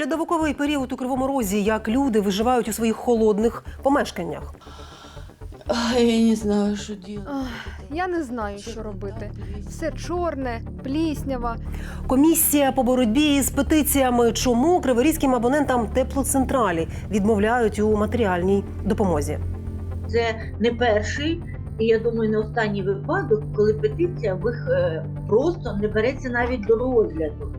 Льодовиковий період у Кривому Розі, як люди виживають у своїх холодних помешканнях. Ай, я не знаю, що делать. Я не знаю, що робити. Все чорне, пліснява. Комісія по боротьбі з петиціями, чому криворізьким абонентам теплоцентралі відмовляють у матеріальній допомозі. Це не перший, і я думаю, не останній випадок, коли петиція в їх е, просто не береться навіть до розгляду.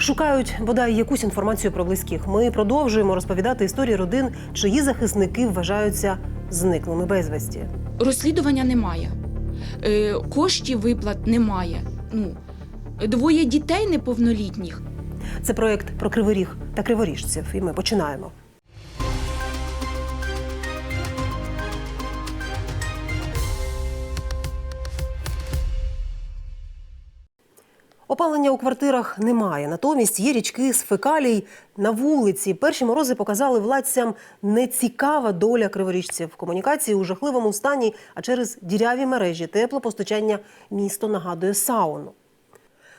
Шукають бодай якусь інформацію про близьких. Ми продовжуємо розповідати історії родин, чиї захисники вважаються зниклими безвісті. розслідування немає, е, коштів виплат немає. Ну, двоє дітей неповнолітніх. Це проект про криворіг та криворіжців. І ми починаємо. Опалення у квартирах немає. Натомість є річки з фекалій на вулиці. Перші морози показали владцям нецікава доля криворіжців. Комунікації у жахливому стані, а через діряві мережі теплопостачання місто нагадує сауну.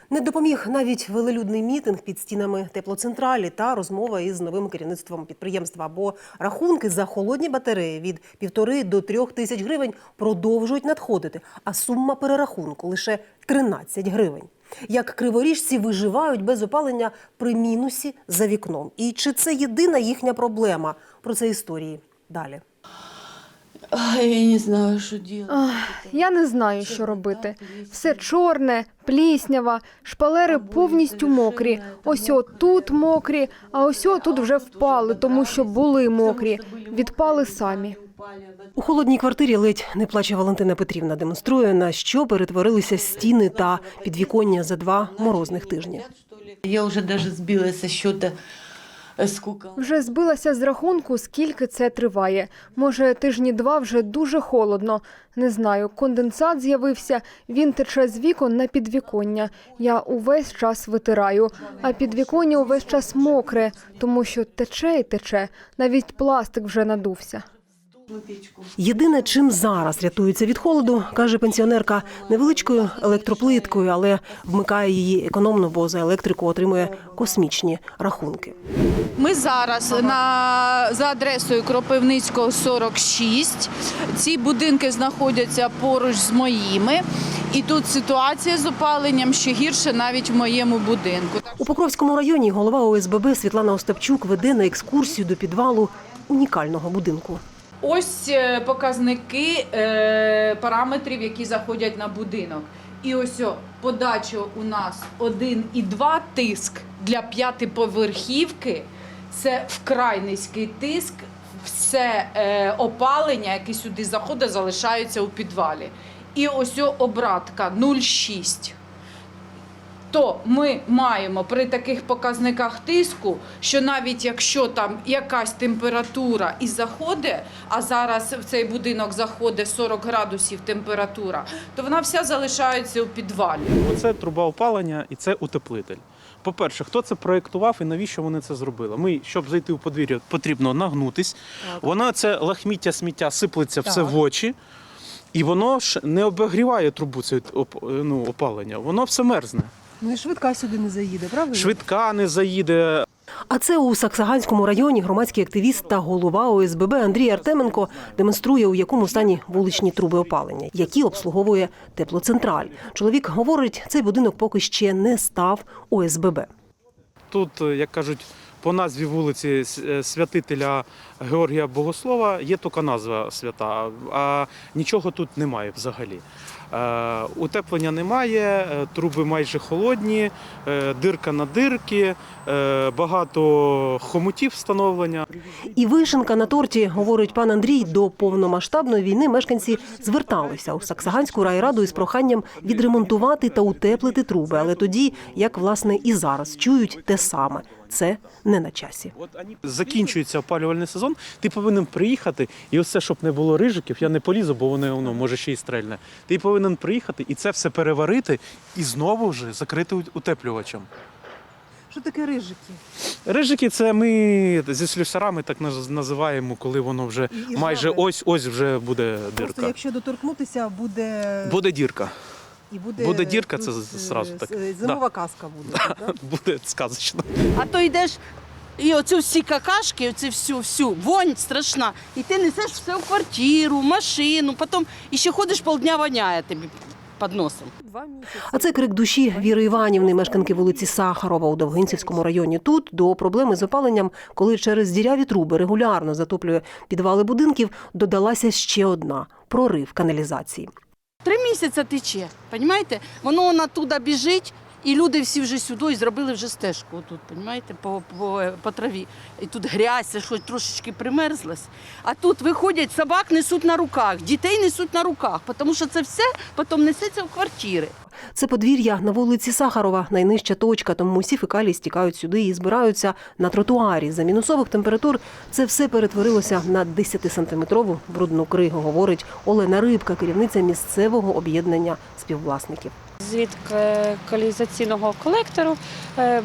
Не допоміг навіть велелюдний мітинг під стінами теплоцентралі та розмова із новим керівництвом підприємства. Бо рахунки за холодні батареї від півтори до трьох тисяч гривень продовжують надходити, а сума перерахунку лише 13 гривень. Як криворіжці виживають без опалення при мінусі за вікном? І чи це єдина їхня проблема? Про це історії далі. Ай, я не знаю, що делать. Ах, Я не знаю, що робити. Все чорне, пліснява, шпалери повністю мокрі. Ось тут мокрі, а ось тут вже впали, тому що були мокрі. Відпали самі. У холодній квартирі ледь не плаче Валентина Петрівна. Демонструє, на що перетворилися стіни та підвіконня за два морозних тижні. Я вже даже збилася е. Вже збилася з рахунку, скільки це триває. Може, тижні два вже дуже холодно. Не знаю, конденсат з'явився, він тече з вікон на підвіконня. Я увесь час витираю, а підвіконня увесь час мокре, тому що тече і тече. Навіть пластик вже надувся. Єдине, чим зараз рятуються від холоду, каже пенсіонерка, невеличкою електроплиткою, але вмикає її економно, бо за електрику отримує космічні рахунки. Ми зараз на за адресою Кропивницького 46. Ці будинки знаходяться поруч з моїми. І тут ситуація з опаленням ще гірше навіть в моєму будинку. У Покровському районі голова ОСББ Світлана Остапчук веде на екскурсію до підвалу унікального будинку. Ось е, показники е, параметрів, які заходять на будинок. І ось подача у нас 1,2 тиск для п'ятиповерхівки. Це вкрай низький тиск. Все е, опалення, яке сюди заходить, залишається у підвалі. І ось обратка 0,6 то ми маємо при таких показниках тиску, що навіть якщо там якась температура і заходить, а зараз в цей будинок заходить 40 градусів температура, то вона вся залишається у підвалі. Оце труба опалення і це утеплитель. По-перше, хто це проєктував і навіщо вони це зробили? Ми, щоб зайти у подвір'я, потрібно нагнутись. Воно це лахміття сміття сиплеться все в очі, і воно ж не обігріває трубу це ну, опалення, воно все мерзне. Ну і швидка сюди не заїде, правда? Швидка не заїде, А це у Саксаганському районі громадський активіст та голова ОСББ Андрій Артеменко демонструє, у якому стані вуличні труби опалення, які обслуговує теплоцентраль. Чоловік говорить, цей будинок поки ще не став ОСББ. Тут, е, як кажуть, по назві вулиці е, святителя Георгія Богослова є тільки назва свята, а нічого тут немає взагалі. Е, Утеплення немає, е, труби майже холодні, дирка на дирки, багато хомутів встановлення. І вишенка на торті, говорить пан Андрій, до повномасштабної війни мешканці зверталися у Саксаганську райраду із проханням відремонтувати та утеплити труби. Але тоді, як власне і зараз, чують те саме. Це не на часі. От закінчується опалювальний сезон, ти повинен приїхати, і ось це, щоб не було рижиків, я не полізу, бо вони воно може ще й стрельне. Ти повинен приїхати і це все переварити і знову вже закрити утеплювачем. Що таке рижики? Рижики це ми зі слюсарами так наз- називаємо, коли воно вже І- і майже жаби. ось ось вже буде Просто дирка. якщо доторкнутися, буде, Буде дірка. І буде, буде дірка, це тут, зразу так. е, Зимова казка буде. так? Буде сказочно. А то йдеш І оцю всі какашки, оцю всю, всю вонь страшна. І ти несеш все в квартиру, в машину, потім і ще ходиш полдня воняє тобі під носом. А це крик душі Віри Іванівни, мешканки вулиці Сахарова у Довгинцівському районі. Тут до проблеми з опаленням, коли через діряві труби регулярно затоплює підвали будинків, додалася ще одна прорив каналізації. Три місяці тече, розумієте? Воно вона туди біжить, і люди всі вже сюди і зробили вже стежку отут, розумієте, по, по, по траві. І тут грязь, щось трошечки примерзлось. А тут виходять, собак несуть на руках, дітей несуть на руках, тому що це все потім несеться в квартири. Це подвір'я на вулиці Сахарова, найнижча точка, тому всі фекалії стікають сюди і збираються на тротуарі. За мінусових температур це все перетворилося на 10-сантиметрову брудну кригу, говорить Олена Рибка, керівниця місцевого об'єднання співвласників. З-від каналізаційного колектору е,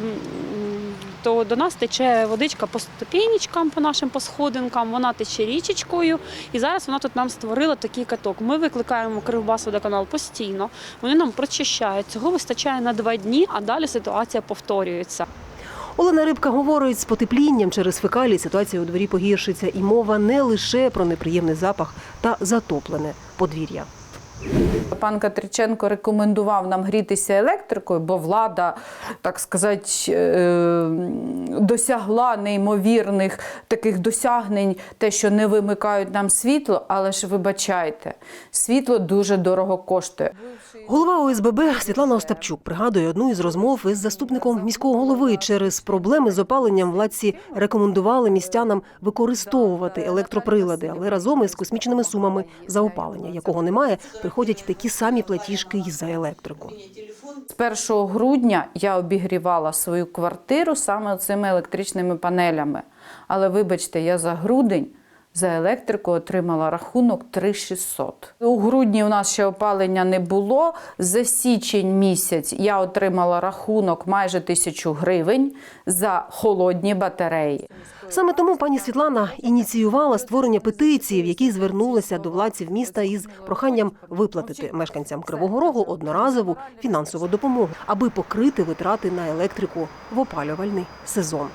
то до нас тече водичка по ступенечкам, по нашим по сходинкам, вона тече річечкою. І зараз вона тут нам створила такий каток. Ми викликаємо Кривбасводоканал постійно. Вони нам прочищають. Цього вистачає на два дні, а далі ситуація повторюється. Олена Рибка говорить, з потеплінням через фекалії ситуація у дворі погіршиться, і мова не лише про неприємний запах та затоплене подвір'я. Пан Катриченко рекомендував нам грітися електрикою, бо влада, так сказати, е, досягла неймовірних таких досягнень, те, що не вимикають нам світло, але ж вибачайте, світло дуже дорого коштує. Голова ОСББ Світлана Остапчук пригадує одну із розмов із заступником міського голови. Через проблеми з опаленням владці рекомендували містянам використовувати електроприлади, але разом із космічними сумами за опалення, якого немає, приходять такі самі платіжки і за електрику. З 1 грудня я обігрівала свою квартиру саме цими електричними панелями. Але вибачте, я за грудень за електрику отримала рахунок 3600. У грудні у нас ще опалення не було. За січень місяць я отримала рахунок майже тисячу гривень за холодні батареї. Саме тому пані Світлана ініціювала створення петиції, в якій звернулася до владців міста із проханням виплатити мешканцям Кривого Рогу одноразову фінансову допомогу, аби покрити витрати на електрику в опалювальний сезон.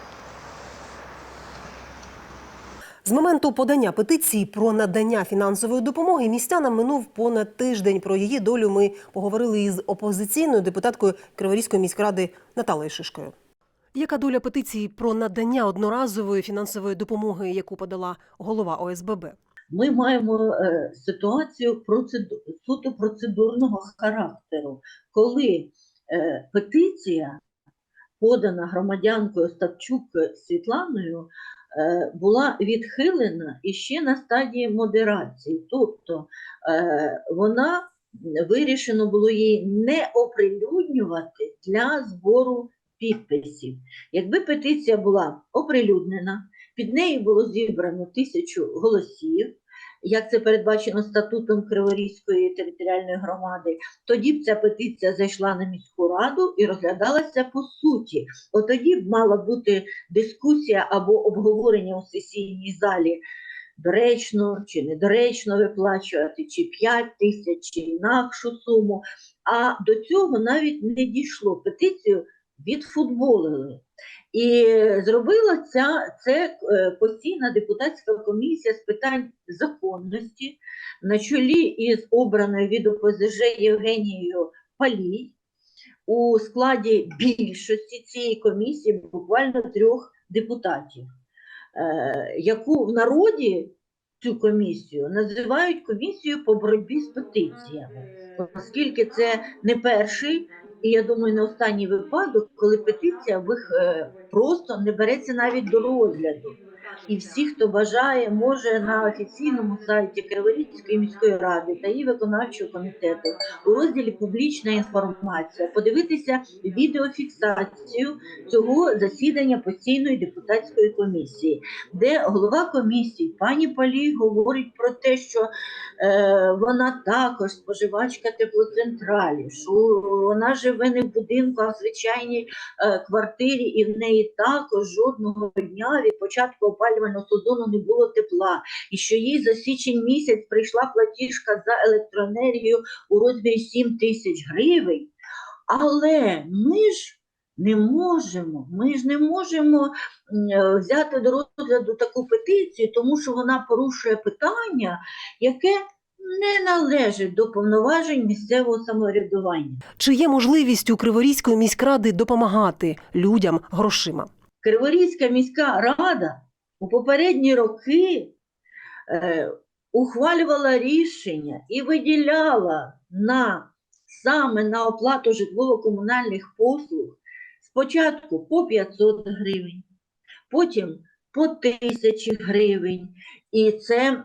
З моменту подання петиції про надання фінансової допомоги містянам минув понад тиждень. Про її долю ми поговорили із опозиційною депутаткою Криворізької міськради Наталею Шишкою. Яка доля петиції про надання одноразової фінансової допомоги, яку подала голова ОСББ? Ми маємо е, ситуацію процеду, суто процедурного характеру, коли е, петиція, подана громадянкою Ставчук Світланою, е, була відхилена і ще на стадії модерації. Тобто е, вона вирішено було її не оприлюднювати для збору підписів. Якби петиція була оприлюднена, під нею було зібрано тисячу голосів, як це передбачено статутом Криворізької територіальної громади, тоді б ця петиція зайшла на міську раду і розглядалася по суті. От тоді б мала бути дискусія або обговорення у сесійній залі. Доречно чи недоречно виплачувати, чи 5 тисяч, чи інакшу суму. А до цього навіть не дійшло. Петицію відфутболили. І зробила ця це е, постійна депутатська комісія з питань законності на чолі із обраною від ОПЗЖ Євгенією Палій. У складі більшості цієї комісії буквально трьох депутатів, е, яку в народі цю комісію називають комісією по боротьбі з петиціями, оскільки це не перший і я думаю, не останній випадок, коли петиція е, просто не береться навіть до розгляду. І всі, хто бажає, може на офіційному сайті Криворізької міської ради та її виконавчого комітету у розділі Публічна інформація подивитися відеофіксацію цього засідання постійної депутатської комісії, де голова комісії пані Палій говорить про те, що е, вона також споживачка теплоцентралі, що вона живе не в будинку, а в звичайній е, квартирі, і в неї також жодного дня від початку опалювального сезону не було тепла, і що їй за січень місяць прийшла платіжка за електроенергію у розмірі 7 тисяч гривень. Але ми ж не можемо. Ми ж не можемо е, взяти до розгляду таку петицію, тому що вона порушує питання, яке не належить до повноважень місцевого самоврядування. Чи є можливість у Криворізької міськради допомагати людям грошима? Криворізька міська рада у попередні роки е, ухвалювала рішення і виділяла на саме на оплату житлово-комунальних послуг спочатку по 500 гривень, потім по 1000 гривень. І це м,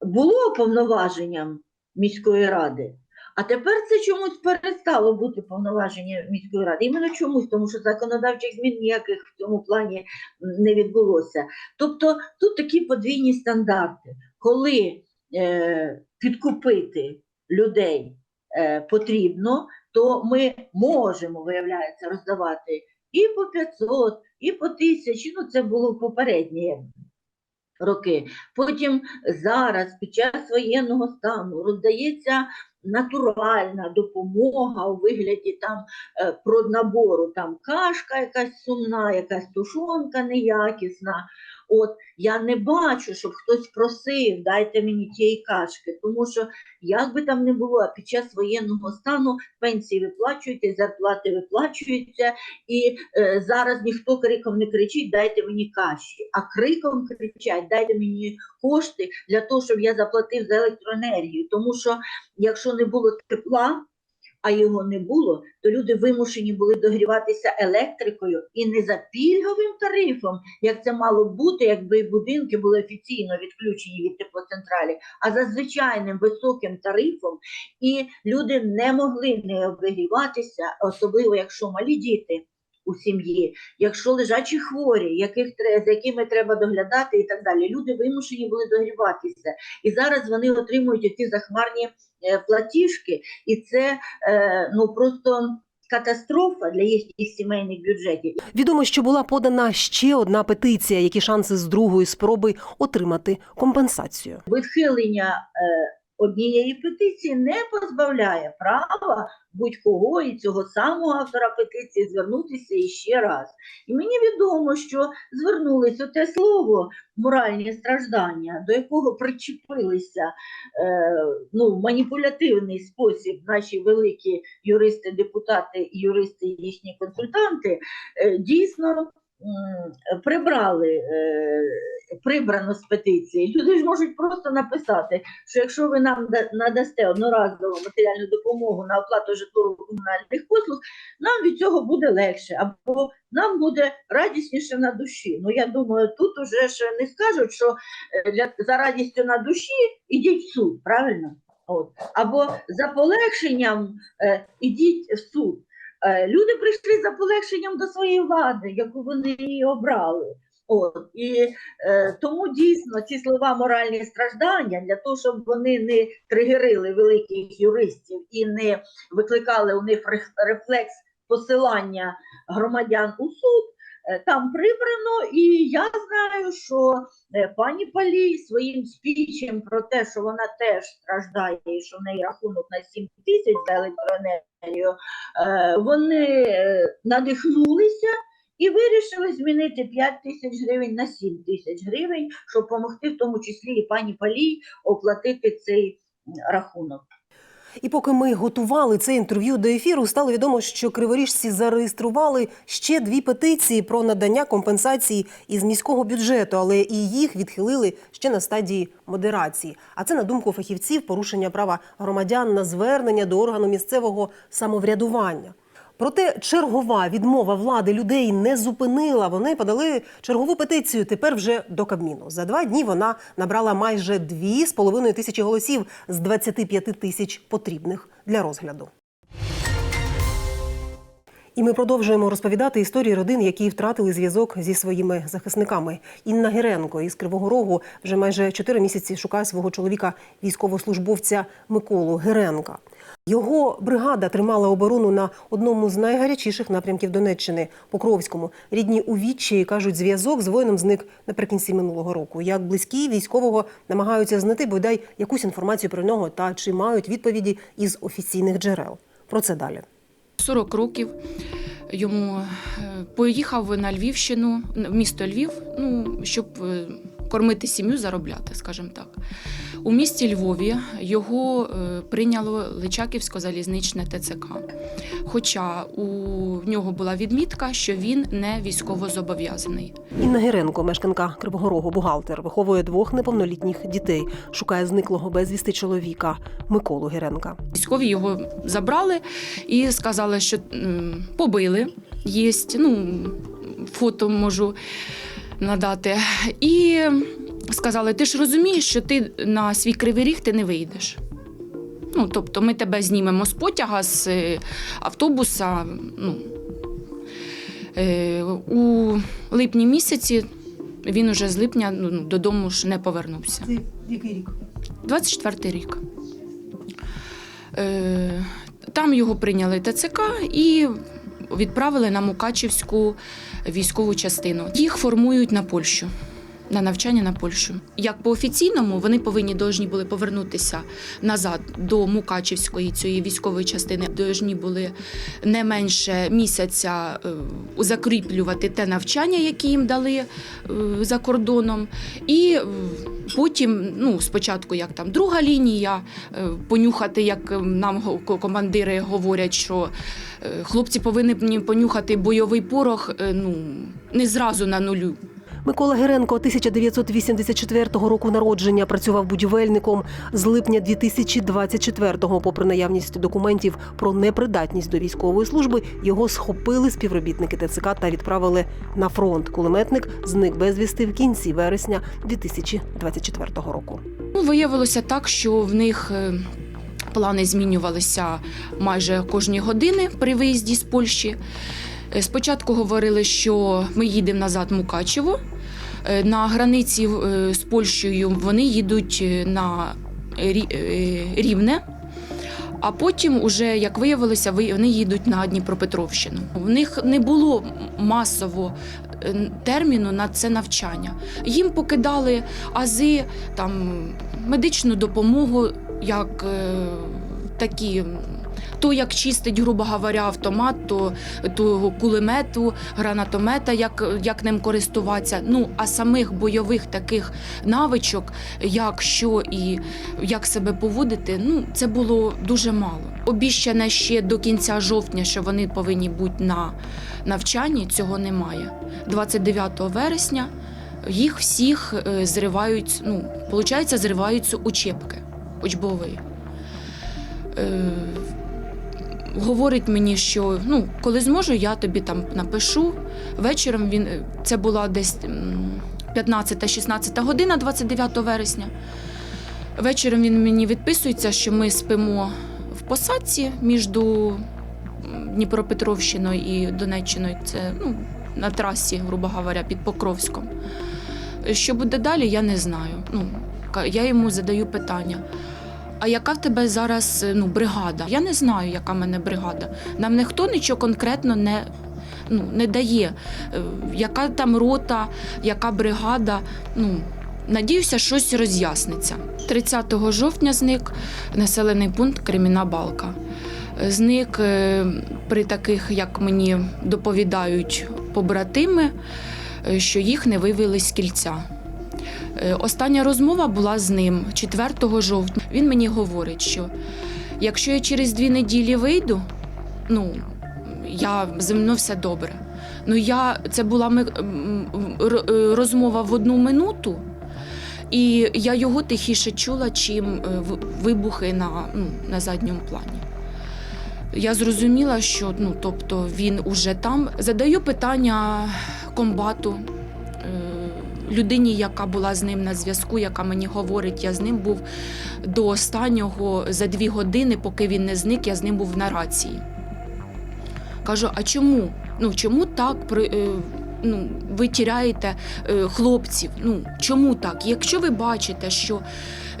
було повноваженням міської ради. А тепер це чомусь перестало бути повноваження міської ради. Іменно чомусь, тому що законодавчих змін ніяких в цьому плані не відбулося. Тобто тут такі подвійні стандарти, коли е, підкупити людей е, потрібно, то ми можемо, виявляється, роздавати і по 500, і по 1000, ну це було в попередні роки. Потім зараз, під час воєнного стану, роздається натуральна допомога у вигляді там е, проднабору, там кашка якась сумна, якась тушонка неякісна. От я не бачу, щоб хтось просив, дайте мені тієї кашки, тому що як би там не було, під час воєнного стану пенсії виплачуються, зарплати виплачуються, і е, зараз ніхто криком не кричить, дайте мені каші, а криком кричать, дайте мені кошти для того, щоб я заплатив за електроенергію. Тому що якщо не було тепла, а його не було, то люди вимушені були догріватися електрикою і не за пільговим тарифом, як це мало бути, якби будинки були офіційно відключені від теплоцентралі, а за звичайним високим тарифом, і люди не могли не обігріватися, особливо якщо малі діти. У сім'ї, якщо лежачі хворі, яких за якими треба доглядати і так далі, люди вимушені були догріватися. І зараз вони отримують ці захмарні е, платіжки, і це е, ну просто катастрофа для їхніх сімейних бюджетів. Відомо, що була подана ще одна петиція, які шанси з другої спроби отримати компенсацію. Відхилення е, однієї петиції не позбавляє права будь-кого і цього самого автора петиції звернутися іще раз. І мені відомо, що звернулись у те слово моральні страждання, до якого причепилися е, ну, в маніпулятивний спосіб наші великі юристи, депутати і юристи, їхні консультанти, е, дійсно прибрали. Е, Прибрано з петиції. Люди ж можуть просто написати, що якщо ви нам надасте одноразову матеріальну допомогу на оплату житлово-комунальних послуг, нам від цього буде легше, або нам буде радісніше на душі. Ну я думаю, тут уже ж не скажуть, що е, для, за радістю на душі ідіть в суд, правильно? От. Або за полегшенням е, ідіть в суд. Е, люди прийшли за полегшенням до своєї влади, яку вони її обрали. От і е, тому дійсно ці слова моральні страждання для того, щоб вони не тригерили великих юристів і не викликали у них рефлекс посилання громадян у суд. Е, Там прибрано, і я знаю, що е, пані Палій своїм спічем про те, що вона теж страждає, і що в неї рахунок на 7 тисяч за електроенергію, е, вони надихнулися і вирішили змінити 5 тисяч гривень на 7 тисяч гривень, щоб допомогти в тому числі і пані Палій оплатити цей рахунок. І поки ми готували це інтерв'ю до ефіру, стало відомо, що криворіжці зареєстрували ще дві петиції про надання компенсації із міського бюджету, але і їх відхилили ще на стадії модерації. А це на думку фахівців порушення права громадян на звернення до органу місцевого самоврядування. Проте чергова відмова влади людей не зупинила. Вони подали чергову петицію. Тепер вже до Кабміну. За два дні вона набрала майже дві з половиною тисячі голосів з 25 тисяч потрібних для розгляду. І ми продовжуємо розповідати історії родин, які втратили зв'язок зі своїми захисниками. Інна Геренко із Кривого Рогу вже майже чотири місяці шукає свого чоловіка, військовослужбовця Миколу Геренка. Його бригада тримала оборону на одному з найгарячіших напрямків Донеччини Покровському. Рідні у відчаї кажуть, зв'язок з воїном зник наприкінці минулого року. Як близькі військового намагаються знайти бодай якусь інформацію про нього та чи мають відповіді із офіційних джерел. Про це далі. 40 років. Йому е, поїхав на Львівщину, в місто Львів, ну, щоб е, кормити сім'ю, заробляти, скажімо так. У місті Львові його е, прийняло Личаківсько-залізничне ТЦК. Хоча у нього була відмітка, що він не військовозобов'язаний. Інна Геренко, мешканка Кривого Рогу, бухгалтер, виховує двох неповнолітніх дітей, шукає зниклого безвісти чоловіка Миколу Геренка. Військові його забрали і сказали, що побили. Є, ну, фото можу надати. І сказали: ти ж розумієш, що ти на свій кривий ріг ти не вийдеш. Ну, тобто ми тебе знімемо з потяга, з е, автобуса. Ну, е, у липні місяці він уже з липня ну, додому ж не повернувся. Це який рік? 24 рік. Е, Там його прийняли ТЦК і відправили на Мукачівську військову частину. Їх формують на Польщу. На навчання на Польщу. Як по офіційному, вони повинні должні були повернутися назад до Мукачівської цієї військової частини. Должні були не менше місяця е, закріплювати те навчання, яке їм дали е, за кордоном. І е, потім, ну, спочатку, як там друга лінія, понюхати, як нам командири говорять, що хлопці повинні понюхати бойовий порох ну, не зразу на нулю. Микола Геренко 1984 року народження працював будівельником з липня 2024-го. Попри наявність документів про непридатність до військової служби, його схопили співробітники ТЦК та відправили на фронт. Кулеметник зник безвісти в кінці вересня 2024 року. Ну, виявилося так, що в них е, плани змінювалися майже кожні години при виїзді з Польщі. Е, Спочатку говорили, що ми їдемо назад в Мукачево. Е, На границі е, з Польщею вони їдуть на Рівне. А потім, уже, як виявилося, ви- вони їдуть на Дніпропетровщину. В них не було масово терміну на це навчання. Їм покидали ази, там, медичну допомогу, як такі. То, як чистить, грубо говоря, автомат, то, то кулемету, гранатомета, як, як ним користуватися. Ну, а самих бойових таких навичок, як що і як себе поводити, ну це було дуже мало. Обіщане ще до кінця жовтня, що вони повинні бути на навчанні, цього немає. 29 вересня їх всіх е, зривають, ну, виходить, зриваються учебки учбові. Е, говорить мені, що ну, коли зможу, я тобі там напишу. Вечором він е, це була десь 15-16 година, 29 вересня. Вечором він мені відписується, що ми спимо в посадці між Дніпропетровщиною і Донеччиною. Це ну, на трасі, грубо говоря, під Покровськом. Що буде далі, я не знаю. Ну, я йому задаю питання. А яка в тебе зараз ну, бригада? Я не знаю, яка в мене бригада. Нам ніхто нічого конкретно не, ну, не дає. Е, Яка там рота, яка бригада. Ну, надіюся, щось роз'ясниться. 30 жовтня зник населений пункт Креміна Балка. Е, Зник е, при таких, як мені доповідають побратими, е, що їх не вивели з кільця. Е, Остання розмова була з ним 4 жовтня. Він мені говорить, що якщо я через дві неділі вийду, ну я зі мною все добре. Ну я це була е, розмова в одну минуту, і я його тихіше чула, чим е, вибухи на, ну, на задньому плані. Я зрозуміла, що ну, тобто він уже там. Задаю питання комбату, людині, яка була з ним на зв'язку, яка мені говорить, я з ним був до останнього за дві години, поки він не зник, я з ним був на рації. Кажу, а чому? Ну чому так при, е, ну, ви тіряєте е, хлопців? Ну чому так? Якщо ви бачите, що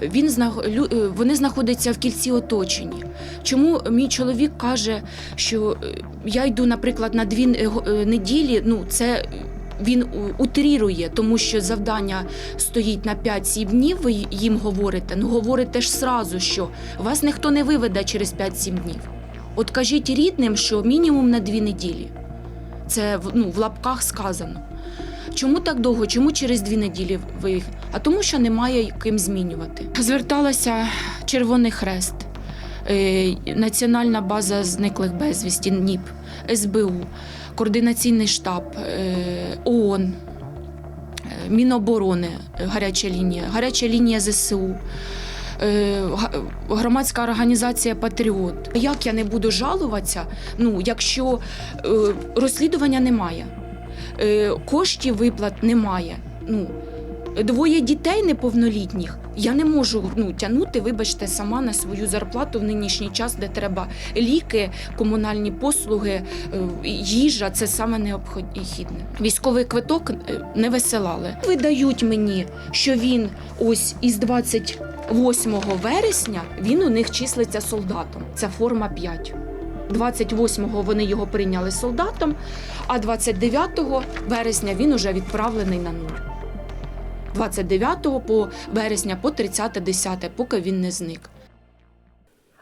він е, вони знаходяться в кільці оточенні. Чому мій чоловік каже, що е, я йду, наприклад, на дві неділі? Ну це він утрірує, тому що завдання стоїть на 5-7 днів. Ви їм говорите. Ну говорите ж сразу, що вас ніхто не виведе через 5-7 днів. От кажіть рідним, що мінімум на дві неділі. Це ну, в лапках сказано. Чому так довго? Чому через дві неділі ви? А тому, що немає ким змінювати. Зверталася Червоний Хрест, Національна база зниклих безвісті, НІП, СБУ, Координаційний штаб, е, ООН, е, Міноборони, е, гаряча лінія, гаряча лінія ЗСУ. е, Громадська організація Патріот. Як я не буду жалуватися, ну, якщо е, розслідування немає, е, коштів виплат немає. Ну, двоє дітей неповнолітніх. Я не можу ну, тягнути, вибачте, сама на свою зарплату в нинішній час, де треба ліки, комунальні послуги, е, їжа це саме необхідне. Військовий квиток е, не висилали. Видають мені, що він ось із 28 вересня він у них числиться солдатом. Це форма 5. 28-го вони його прийняли солдатом, а 29 вересня він уже відправлений на нуль. 29 по вересня по 30-10, поки він не зник.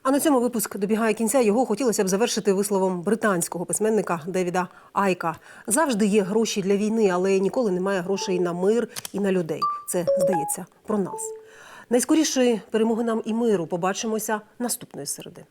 А на цьому випуск добігає кінця. Його хотілося б завершити висловом британського письменника Девіда Айка. Завжди є гроші для війни, але ніколи немає грошей на мир і на людей. Це здається про нас. Найскорішої перемоги нам і миру. Побачимося наступної середи.